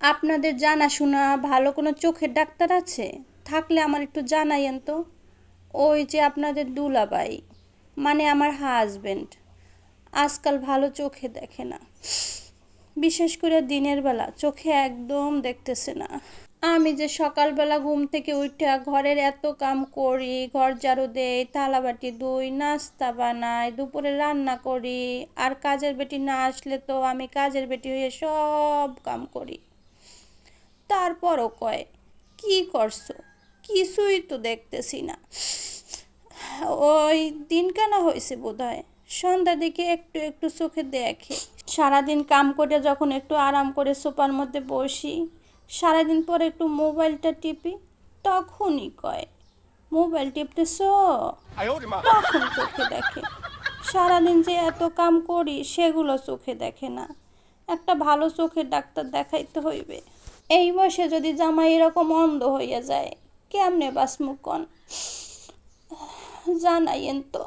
আপনাদের জানাশোনা ভালো কোনো চোখের ডাক্তার আছে? থাকলে আমার একটু জানাইয়েন তো। ওই যে আপনাদের দুলাবাই মানে আমার হাজবেন্ড আজকাল ভালো চোখে দেখে না। বিশেষ করে দিনের বেলা, চোখে একদম দেখতেছে না। আমি যে সকালবেলা ঘুম থেকে উঠা ঘরের এত কাম করি, ঘর ঝাড়ু দেই থালাবাটি ধুই, নাস্তা বানাই, দুপুরে রান্না করি, আর কাজের বেটি না আসলে তো আমি কাজের বেটি হয়ে সব কাম করি। তারপরও কয় কি করছ? কিছুই তো দেখতেছি না। ওই দিন কেন হয়েছে বোধ হয় সন্ধ্যার দিকে একটু একটু চোখে দেখে। সারাদিন কাম করে যখন একটু আরাম করে সোফার মধ্যে বসি সারাদিন পর একটু মোবাইলটা টিপি তখনই কয় মোবাইল টিপতেছ? তখন চোখে দেখে। সারাদিন যে এত কাম করি সেগুলো চোখে দেখে না। একটা ভালো চোখের ডাক্তার দেখাইতে হইবে। এই বয়সে যদি জামাই এরকম অন্ধ হইয়া যায় কেমনে বাসমুকন জানাইয়েন তো।